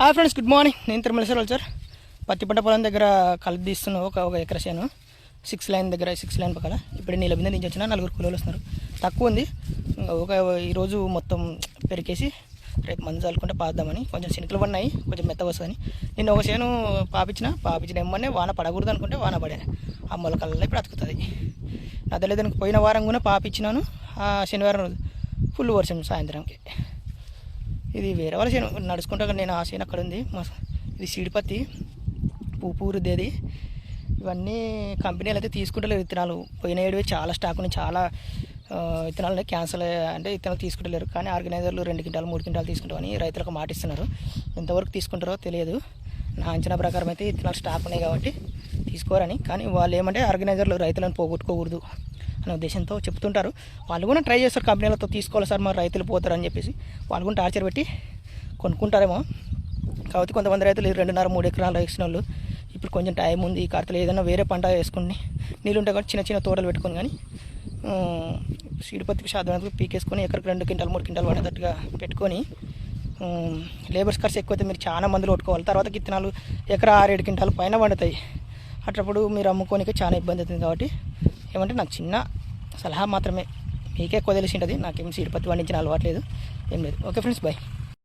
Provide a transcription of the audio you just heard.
Hi friends good morning నేను Tirumaleswararao sir. పత్తి పంట పొలం దగ్గర కలిపి తీస్తున్నాను ఒక ఒక ఎకర చేను. సిక్స్ లైన్ దగ్గర సిక్స్ లైన్ పక్కన. ఇప్పుడు నీళ్ళ బిందె నుంచి వచ్చిన నలుగురు కూలీలు వస్తున్నారు. తక్కువ ఉంది. ఒక ఈరోజు మొత్తం పెరికేసి రేపు మందు చల్లుకుంటే పాద్దామని కొంచెం చినుకులు పడినాయి. కొంచెం మెత్తగా వస్తుందని. నిన్న ఒక చేను పాపించిన పాపించిన ఎమ్మనే వాన పడకూడదు అనుకుంటే వాన పడే. ఆ మొలకల్లో ఇప్పుడు అతుకుతుంది. నదలేదానికి పోయిన వారం కూడా పాపించినాను ఆ శనివారం రోజు. ఫుల్ వర్షం సాయంత్రంకి. ఇది వేరే వాళ్ళ చేను. నడుచుకుంటా నేను ఆ చేను అక్కడ ఉంది. ఇది సీడిపత్తి పూపూరుదేది ఇవన్నీ కంపెనీలు అయితే తీసుకుంటలేరు విత్తనాలు. పోయిన ఏడు చాలా స్టాక్ ఉన్నాయి. చాలా విత్తనాలు క్యాన్సిల్ క్యాన్సల్ అంటే విత్తనాలు తీసుకుంటలేరు. కానీ ఆర్గనైజర్లు రెండు క్వింటాలు మూడు క్వింటాలు తీసుకుంటామని రైతులకు మాట ఇస్తున్నారు. ఎంతవరకు తీసుకుంటారో తెలియదు. నా అంచనా ప్రకారం అయితే విత్తనాలు స్టాక్ ఉన్నాయి కాబట్టి తీసుకోరని కానీ వాళ్ళు ఏమంటే ఆర్గనైజర్లు రైతులను పోగొట్టుకోకూడదు అనే ఉద్దేశంతో చెప్తుంటారు. వాళ్ళు కూడా ట్రై చేస్తారు కంపెనీలతో తీసుకోవాలి సార్ మరి రైతులు పోతారని చెప్పేసి. వాళ్ళు కూడా టార్చర్ పెట్టి కొనుక్కుంటారేమో. కాబట్టి కొంతమంది రైతులు రెండున్నర మూడు ఎకరాలు వేసిన వాళ్ళు ఇప్పుడు కొంచెం టైం ఉంది ఈ కార్తలు ఏదైనా వేరే పంట వేసుకుని నీళ్ళు కూడా చిన్న చిన్న తోటలు పెట్టుకొని కానీ సీడిపత్తికి సాధారణంగా పీకేసుకొని ఎక్కడికి రెండు క్వింటాలు మూడు క్వింటాలు పడేటట్టుగా పెట్టుకొని లేబర్స్ ఖర్చు ఎక్కువైతే మీరు చాలా మందులు కొట్టుకోవాలి. తర్వాత విత్తనాలు ఎకరా ఆరేడు క్వింటాలు పైన పండుతాయి. అట్టప్పుడు మీరు అమ్ముకోనికి చాలా ఇబ్బంది అవుతుంది కాబట్టి ఏమంటే నాకు చిన్న సలహా మాత్రమే. మీకే ఎక్కువ తెలిసి ఉంటుంది. నాకేం సీడిపత్తి పండించిన అలవాట్లేదు ఏం లేదు. Okay friends bye.